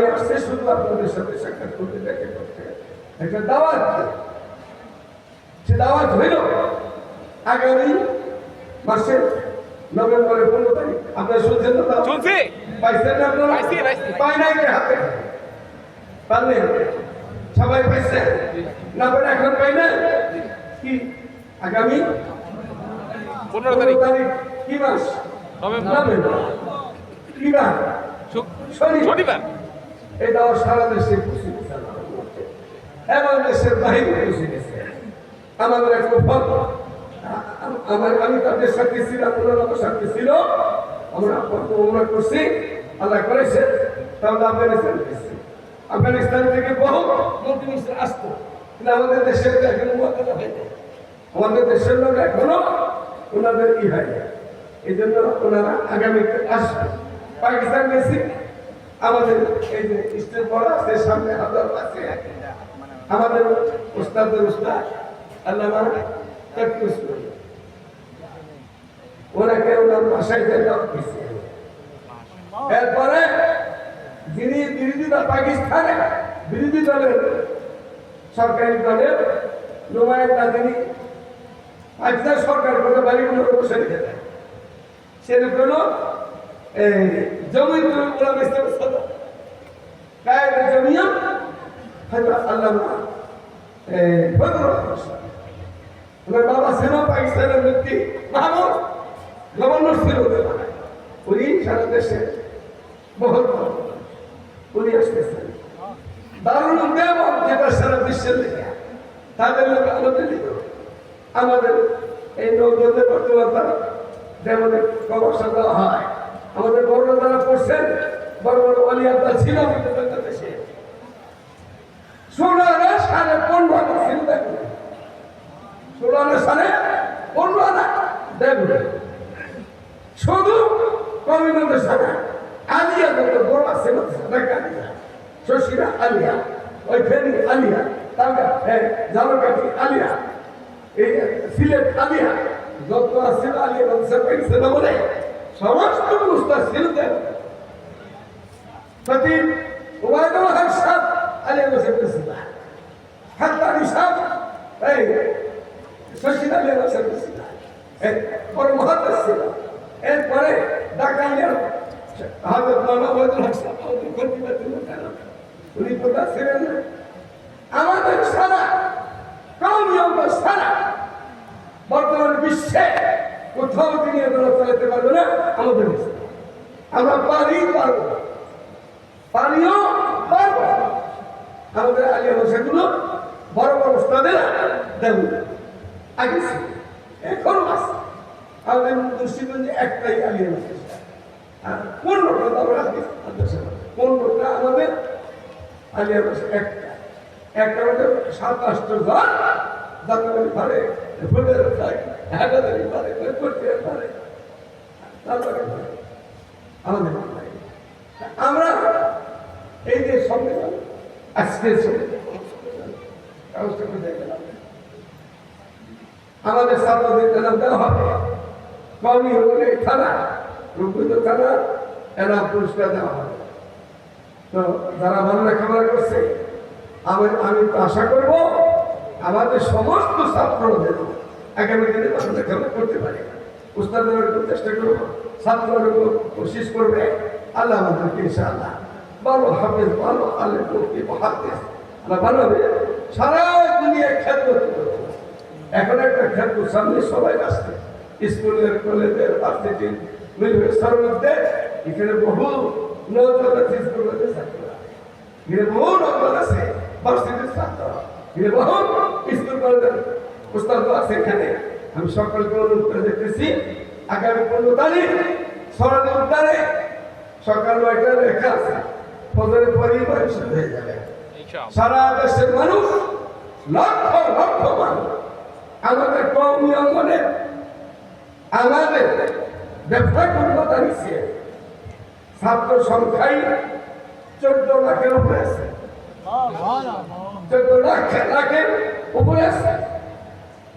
আমি আসছি শুধু আপনাদের সাথে সাক্ষাৎ করতে দেখা করতে। একটা দাওয়াত সে দাওয়াত হইল আগামী মাসে নভেম্বরের পনেরো তারিখ। আপনারা শুনছেন দাওয়াত? শুনছি। পাইছেন না আপনারা। পাই নাই হাতে? পারলেন সবাই পাইছে? না পারে এখন পাই না কি? আগামী? পনেরো তারিখ। কি মাস? নভেম্বর। কি বার? শনিবার। এই দাওয়া সারা দেশে গেছে এবং দেশের পৌঁছে গেছে আমাদের একটা ফল আমার আমি তাদের সাথে ছিলাম, ওনারা আমার সাথে ছিল। আমরা আমরা করছি, আল্লাহ করেছে, তাহলে আফগানিস্তান গেছি। আফগানিস্তান থেকে বহু মন্ত্রী আসতো। কিন্তু আমাদের দেশের এখনও মোকাবিলা হয়নি আমাদের দেশের লোক এখনও ওনাদের ই হয় এই জন্য ওনারা আগামীতে আসবে। পাকিস্তান গেছি। আমাদের এই যে আছে, সামনে আছে আমাদের উস্তাদের উস্তাদ, আল্লাহ ওনাকে ভাষায় এরপরে যিনি বিরোধী দল, পাকিস্তানে বিরোধী দলের সরকারি দলের নুমায়ন্দা যিনি পাকিস্তান সরকার করে বাড়িগুলো বসে রেখে দেয় সেরকম জমি ওরা বেচতে বসে গায়ের জমিও হয়তো আল্লাহ ওনার বাবা ছিল পাকিস্তানের ব্যক্তি মাহমুদ গভর্নর ছিল। উনি সারা দেশে বড়। উনি আসতেছেন। দারুণ দেবন যেটা সারা বিশ্বের লেখা। তাদের লোক আমাদের আমাদের এই নৌকদের বর্তমান তারা কবসা দেওয়া হয় আমাদের বড় যারা পড়ছেন, বড় বড় অলিয়াতা ছিল আমাদের সাড়ে পনেরো আনা চিন্তা করে সোনারে সাড়ে পনেরো আনা দেখবে শুধু কবিদের সাথে আলিয়া যত বড় আছে শশীরা আলিয়া, ওই ফেরি আলিয়া আলিয়া, এই সিলেট আলিয়া, যত আছে আলিয়া বলে? সমস্ত দেন খতিব ওবায়দুল হক সাহেব আলিয়া বসে প্রেসিডেন্ট হাত্তানি সাহেব, এই শশীর আলিয়া বসে প্রেসিডেন্ট পরে মহাদেশ ছিল। এরপরে ঢাকা আলিয়া হাজর মাওলানা ওবায়দুল হক সাহেব খতিবাতুল প্রধান ছিলেন আমাদের সারা কৌমি সারা, বর্তমান বিশ্বে কোথাও তিনি এগুলো চালাতে পারবে না, আমাদের দেশে আমরা পারি পারব না। পানিও পারব আমাদের আলিয়া ভাষাগুলো বড় বড় স্থানে দেবো আগে এখনও আছে। আমাদের মুর্শিদগঞ্জে একটাই ভাষা আর পনেরোটা তো আমরা আগে পনেরোটা আমাদের ভাষা একটা। একটা মধ্যে সাত আটটা ঘর পারে আমাদের আমরা এই যে ব্যবস্থা গেলাম আমাদের ছাত্রদের দেওয়া হবে। থানা রূপিত থানা এরা পুরস্কার দেওয়া হবে। তো যারা ভালো লেখাপড়া করছে, আমি আমি তো আশা করব, আমাদের সমস্ত ছাত্রদের আগামী দিনে ভালো করতে পারে। উস্তাদের চেষ্টা করব ছাত্ররা একটু করবে। আল্লাহ আমাদেরকে ইনশাআল্লাহ ভালো হাফেজ, ভালো আলে সারা দুনিয়ায় এখন একটা খ্যাত সামনে সবাই আসছে। স্কুলের, কলেজের মধ্যে এখানে বহু নজর স্কুলের ছাত্র এখানে বহু ছাত্র উস্তাদ আছে এখানে। আমি সকলকে অনুরোধ করে দেখতেছি আগামী পনেরো তারিখ সরানি উদ্যানে সকাল নয়টা লেখা আছে ফজরের পরেই হয়ে যাবে। সারা দেশের মানুষ লক্ষ লক্ষ মানুষ আমাদের কৌমি অঙ্গনে আমাদের ব্যবসা করব দাঁড়িয়েছে ছাত্র সংখ্যাই চোদ্দ লাখের উপরে আছে। চোদ্দ লাখ লাখের উপরে আছে।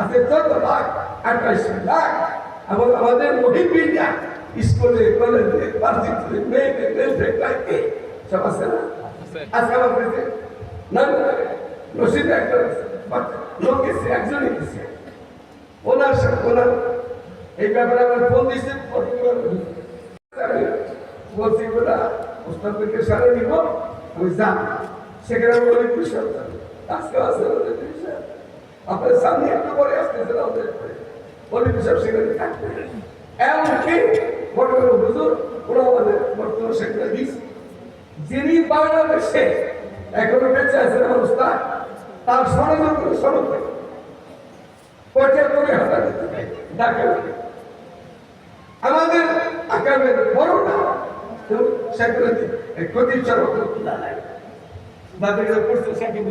আছে চোদ্দ লাখ আঠাইশ লাখ। এবং আমাদের মহিবিল্লা স্কুলে কলেজে ভার্সিটিতে মেয়েদের মেয়েদের লাইফে সব আছে না? আজকে আমার কাছে না না রশিদ একটা লোক গেছে একজনই গেছে। ওনার ওনার এই ব্যাপারে আমার ফোন দিচ্ছে বলছি ওরা ওস্তাদকে সারে নিব আমি যান সেখানে আমি বলি পুরস্কার আজকে আছে আপনার সামনে একটু পরে আসতেছে না ওদের বলি পুরস্কার সেখানে থাকবে। এমনকি বর্তমানে হুজুর ওরা আমাদের বর্তমান সেখানে দিচ্ছে যিনি বাংলাদেশে এখনও বেঁচে আছেন অবস্থা, তার সনদের করে কোটি করে হাজার ডাকে আমাদের আকামের বড় না সেগুলো ক্ষতির চরম তাদের পড়ছে সেকেন্ড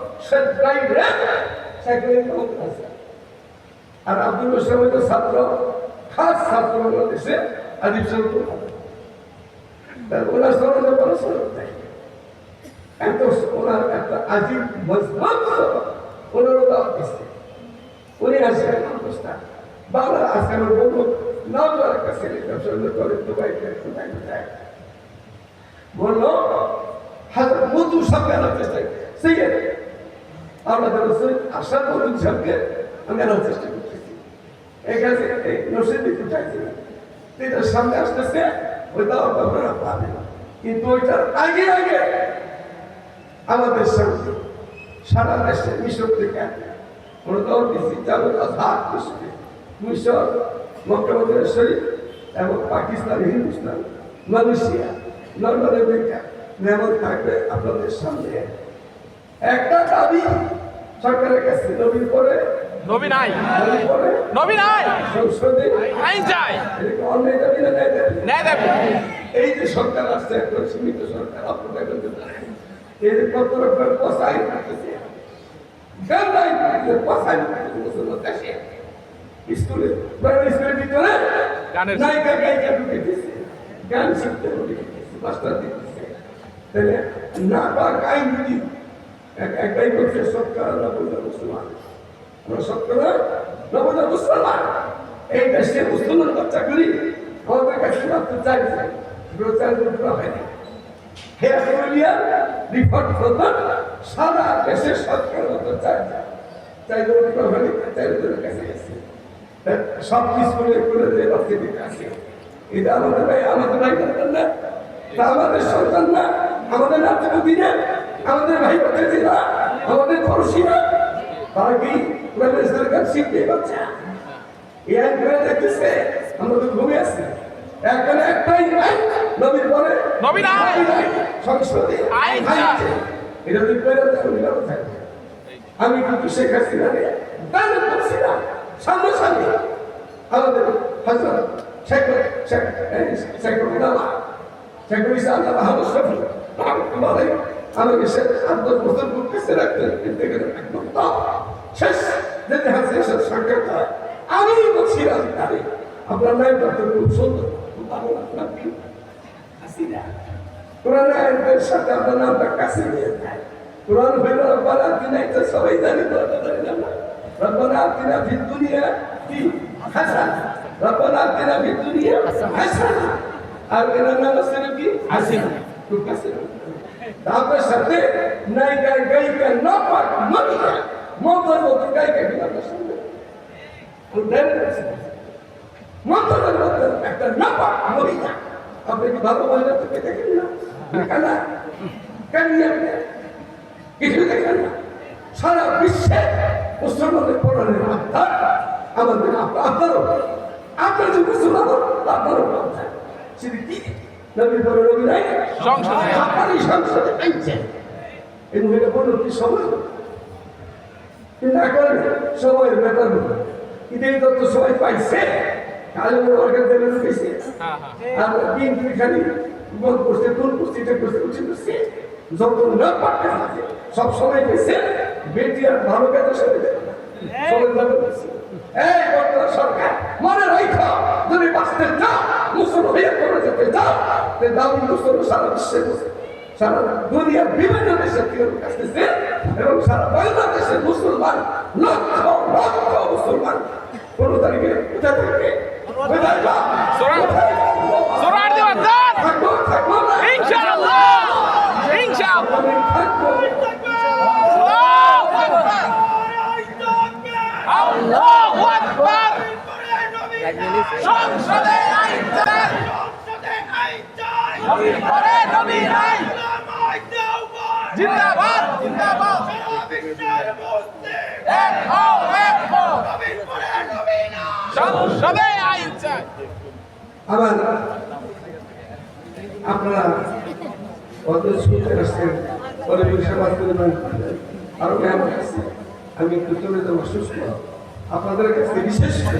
আর আব্দুল হইল ছাত্র, খাস ছাত্র বাংলাদেশে আদিব তার ওনার সরঞ্জাম পড়াশোনা নেই। এত ওনার একটা উনি আসবেন অবস্থা বাংলার আজকে আমার বলব নাম কোথায় বলল, হাজার মধু সবকে আনার চেষ্টা আমাদের রসুল আশার মধু সবকে আনার চেষ্টা করতেছি। এখানে সামনে আসতেছে ওই কিন্তু ওইটার আগে আগে আমাদের সারা দেশে মিশর থেকে প্রদল দিচ্ছি চালু আধার মিশরে মিশর শরীফ এবং Pakistan, Hindustan, Malaysia London America Memon থাকবে আপনাদের সামনে। একটা দাবি সরকারের কাছে নবীর পরে নবী নাই। নবী নাই। সংসদে আইন চাই। অন্যায় দাবি না ন্যায় দাবি? ন্যায় দেবে। এই যে সরকার আসছে একটা সীমিত সরকার এই যে কত রকমের পসাই থাকতেছে গান্ধাই থাকতেছে পসাই থাকতেছে মুসলমান দেশে। স্কুলে প্রাইমারি স্কুলের ভিতরে গানের নায়িকা গায়িকা ঢুকে দিচ্ছে গান শিখতে ঢুকে দিচ্ছে মাস্টার দিচ্ছে তাহলে না পাক আইন যদি একটাই করছে সরকার নবজার মুসলমান। আমরা সরকার নবজার মুসলমান। এই দেশে মুসলমান বাচ্চাগুলি আমাদের কাছে মাত্র করা করলিয়া রিপোর্ট প্রধান সারা দেশের সরকার মতো চাই চাই করা হয়নি চাই কাছে গেছে সব স্কুলে করে যে বাচ্চাদের কাছে এটা আমাদের ভাই আমাদের ভাই সন্তান না। আমাদের সন্তান না আমাদের না আমাদের ভাই না আমাদের পড়োশি না তারা কি? প্রাইমারি সরকার শিখতে বাচ্চা। এই আইন করে দেখতেছে আমরা তো ঘুমিয়ে আসছি এখানে একটাই আইন নবীর পরে। নবীর আইন। সংসদে আইন। এটা যদি করে ভালো আমি কিন্তু শেখ হাসিনা দান করছি না সামনে সামনে আমাদের হজরত শেখ শেখ শেখ রবিনামা শেখ ইসা আল্লাহ মাহমুদ শফি রহমতুল্লাহ আলাইহি। আমাকে শেখ আব্দুল মুসলিম কাছে রাখতেন কিন্তু এখানে একদম top। শেষ। যদি হাসিনা সাথে সাক্ষাৎ হয় আমি বলছিলাম তারে। আপনার নাম ডক্টর খুব সুন্দর আপনার কি হাসিনা। কোরআন আয়াতের সাথে আপনার নামটা কাছে নিয়ে যায়। কোরআন হইল, রব্বানা আতিনা এটা সবাই জানি তো না। রব্বানা আতিনা ফিদ দুনিয়া কি? হাসানা। রব্বানা আতিনা ফিদ দুনিয়া হাসানা। আর আছে কি হাসিনা। খুব কাছে তারপর সাথে নায়িকা গায়িকা নপাক মনিকা, মন্ত্র মতো গায়িকা কি আপনার সঙ্গে মন্ত্রের মধ্যে একটা নপাক মনিকা। আপনি কি ভালো মহিলা থেকে দেখেন না। দেখেন না। কেন? কিছু দেখেন না। সারা বিশ্বে মুসলমানের পড়ানোর আত্মা আমাদের আপনারও আপনার যে মুসলমান, আপনারও আত্মা সেটা কি? নবীর পরে নবী নাই সংসদে। আপনারই সংসদে আনছেন এই মহিলা বলল কি সময়? কিন্তু এখন সময়ের ব্যাপার হলো কিন্তু এই পাইছে। বেশি। হ্যাঁ হ্যাঁ। দিন দুই খালি গোল করছে গোল করছে এটা করছে উচিত করছে। যত না পারতে সব সময় পেয়েছে। বেটি আর ভালো কাজের সাথে এই বর্তমান সরকার, মনে রাখো যদি বাঁচতে চাও মুসল হয়ে করে যেতে চাও। তে দাম মুসল সারা বিশ্বে সারা দুনিয়ার বিভিন্ন দেশে কেউ আসতেছে এবং সারা বাংলাদেশের মুসলমান লক্ষ লক্ষ মুসলমান। কোনো তারিখে কোথায় যাও? কোথায় যাও? সোরার দেওয়ার দান থাকব থাকব না ইনশাআল্লাহ ইনশাআল্লাহ আমি থাকব আল্লাহু আকবার আল্লাহু আকবার সংসদে আইন চাই। নবীর পরে নবী নাই। জিন্দাবাদ জিন্দাবাদ। এক হও এক হও। সংসদে আইন চাই। আবার আপনারা কত আসছেন পরে আরও আছে। আমি একটু চলে যাব সুস্থ আপনাদের কাছে বিশেষ করে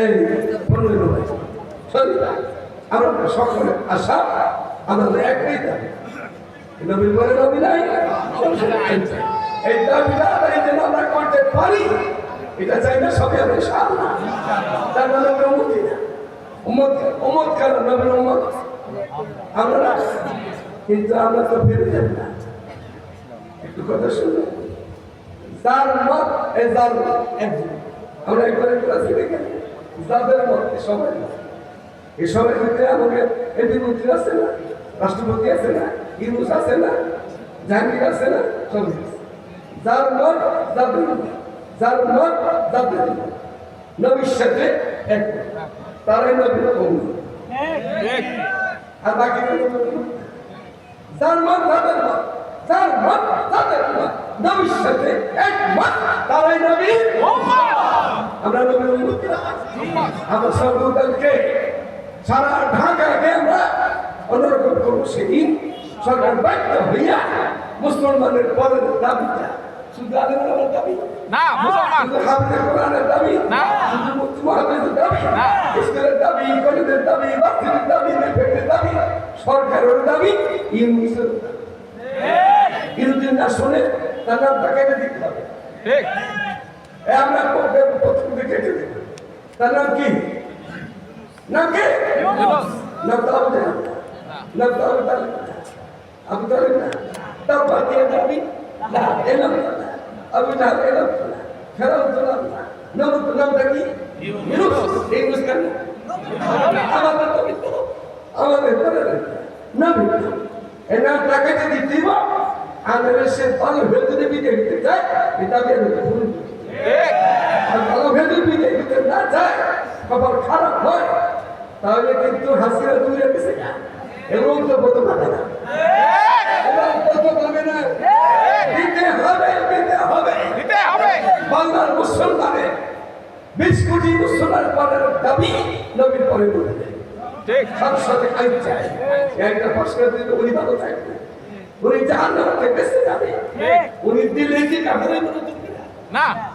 এই পনেরো সরি, আমরা সকলের আশা আমাদের একটাই দাবি। নবীর পরে নবী নাই এই দাবিটা এই যেন আমরা করতে পারি। এটা চাই না, সবাই আমরা সামনা তার মানে আমরা উন্নতি না। উম্মত উম্মত কেন নবীর উম্মত আমরা কিন্তু আমরা তো ফেরে যাব না। একটু কথা শুনো যার মত এই যার আমরা একবার একটু আছি দেখেন যাদের মত এই সবাই সবাই ভিতরে আমাদের এমপি মন্ত্রী আছে না, রাষ্ট্রপতি আছে না, ইউনুস আছে না, জাহাঙ্গীর আছে না সব। যার মত, যাদের যার মত, যাদের নবীর সাথে এক। তারাই নবীর আর বাকি যার মত তাদের মত, যার মত তাদের মত, নবীর সাথে এক মত, তারাই নবীর আমরা নবীর উম্মত না। আমরা সর্বদলকে সারা ঢাকাকে আমরা অন্যরকম করব সেদিন সরকার বাধ্য হইয়া মুসলমানের পরের দাবিটা শুধু আলেমের দাবি না মুসলমান শুধু হাফিজের কোরআনের দাবি না। শুধু মুফতি মুহাদ্দিসের দাবি না। স্কুলের দাবি কলেজের দাবি বাচ্চাদের দাবি নেফেটের দাবি সরকারের দাবি ইউনিসের ইউনিট না শুনে তার দিতে হবে ঠিক আমরা প্রথম দিকে কেটে তার নাম কি? নাম কি। নাম জাহেল। নাম তো আবু তালেব না। না। তাও বাতিয়ে দাবি না এলাম না। আবু জাহেল এলাম না। ফেরাউন তো নাম না। নাম নামটা কি? ইউনুস ইউনুস কেন? আমাদের তো কিন্তু আমাদের করে নাম এই নাম টাকাটা দিতে দিব আমাদের সে ভালো হয়ে যদি দিতে চায় এটা আমি আর দিকে দিতে না। যায় খবর খারাপ হয় তাহলে কিন্তু হাসিনা দূরে গেছে না এবং তো বোধ পাবে না বাংলার মুসলমানের বিশ কোটি মুসলমান পরের দাবি নবীর পরে বলে দেয় ঠিক সংসদে আইন চাই একটা উনি ভালো থাকবে উনি জাহান নামতে যাবে উনি দিলে কাপড়ে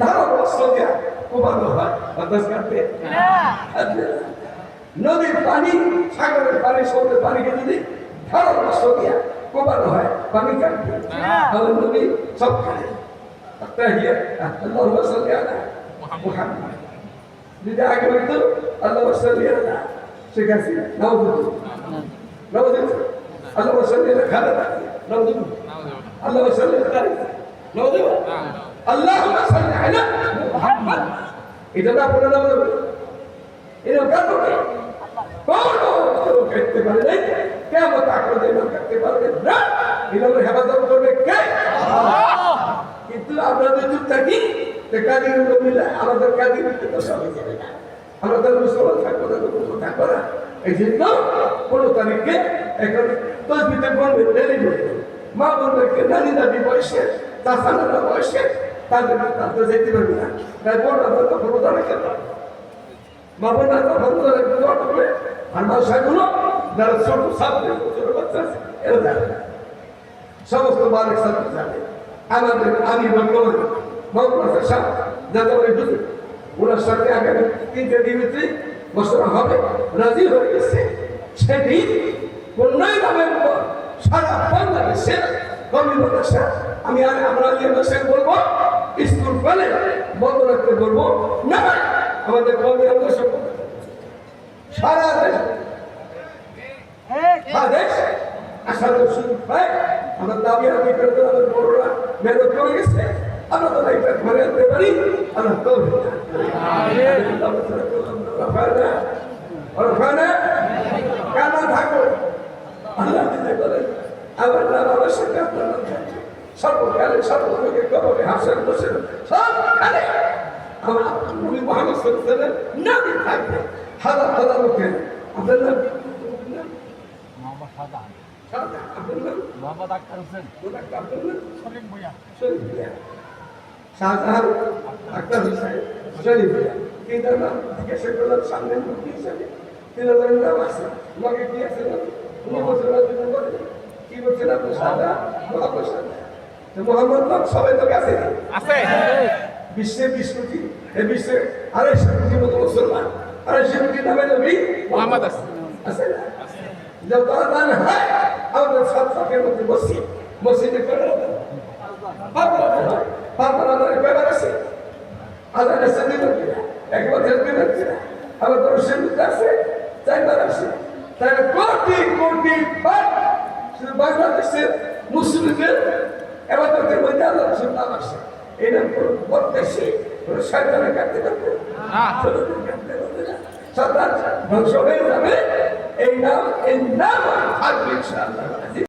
ধারণ অস্ত্র দেওয়া কোপানো হয় বাতাস কাটবে কাটবে না। নদীর পানি সাগরের পানি সমুদ্রের পানিকে যদি ধারণ অস্ত্র দেওয়া কোপানো হয় পানি কাটবে আমাদের নবী সব খায় التهيئة اللهم صل على محمد যদি আগে বলতো আল্লাহ সাল্লি আলা শেখ হাসিনা নওদুল নওদুল আল্লাহ সাল্লি আলা খালেদা নওদুল আল্লাহ সাল্লি আলা তারিক নওদুল আল্লাহ সাল্লি আলা মুহাম্মদ। এটা না পড়ে না বলবে এটা কেন কোনো করতে পারে নাই। কেমন তাকে করতে পারবে না। এটা হেফাজত করবে কে? কিন্তু আমরা যদি চুপ থাকি কাদির মিলে আমাদের কাদির তো সবাই যাবে না? আমরা তাহলে মুসলমান থাকব না মুসলমান থাকব না। এই জন্য পনেরো তারিখে এখন তসবিতে বলবে ডেলি বলবে। মা বলবে নানি দাদি বয়সে চাষা তাদের তাদের যেতে পারবে না। তাই বড় আমরা তো পনেরো তারিখে না তো পনেরো তারিখে দোয়া করবে আর মানুষগুলো যারা ছোট সাথে ছোট বাচ্চা আছে, এরা যাবে না সমস্ত মালিক সাথে যাবে আমাদের আমি বর্তমান মহকুমা সাহেব যাতে করে বুঝুন ওনার সাথে আগামী তিনটে দিনেতে ঘোষণা হবে, রাজি হয়ে গেছে। সেদিন পনেরোই নভেম্বর সারা বাংলাদেশে কমি মাদ্রাসা আমি আর আমরা বলব স্কুল কলেজ বন্ধ রাখতে বলব না আমাদের কমি মাদ্রাসা বন্ধ রাখতে হবে। সারা দেশ আদেশ আসার সুযোগ পায় আমার দাবি আদি করে তো আমাদের বড়রা মেহনত করে গেছে। আমরা তো এটা ঘরে আনতে পারি। আল্লাহ তো কানা থাকো আল্লাহ আমার সাথে আপনার নাম থাকবে সর্বকালে সর্বলোকে কবকে হাসেন বসেন সবখানে আমার নবী মোহাম্মদ সাল্লাল্লাহু নাবি থাকবে। হাজার হাজার লোকের আপনার নাম মোহাম্মদ সাদা মোহাম্মদ আক্তার হোসেন। সলিম ভুইয়া। শরীফ মিয়া শাহজাহান আক্তার হুসাইন শরীফ মিয়া তিনটার নাম জিজ্ঞাসা করলাম সামনে মুক্তি হিসাবে তিনজনের নাম আছে। তোমাকে কি আছে উনি বলছেন কি আপনি? সাদা মোহাম্মদ সাদা তো মোহাম্মদ নাম সবাই তো কাছে। আছে। বিশ্বে বিশ কোটি এই বিশ্বে আড়াইশো কোটি মতো মুসলমান। আড়াইশো কোটি নামে নবী মোহাম্মদ আছে। আছে না? যত দান হয়। আমাদের সাত সাতের মধ্যে বসি মসজিদে করে পাঁচবার আদায় কয়বার আছে? আদায় আছে দুই কিনা এক বছর দুই বার কিনা আবার তোর সেমিত আছে। চারবার আছে। কোটি কোটি বার বাংলাদেশের মুসলিমদের এবার তোকে মধ্যে আল্লাহ রসুল নাম আসে এই নাম বদদেশে কোনো শয়তানে কাটতে না। ছোটদের কাটতে পারবে না। সন্তান ধ্বংস হয়ে যাবে। এই নাম এই নাম থাকবে ইনশাআল্লাহ।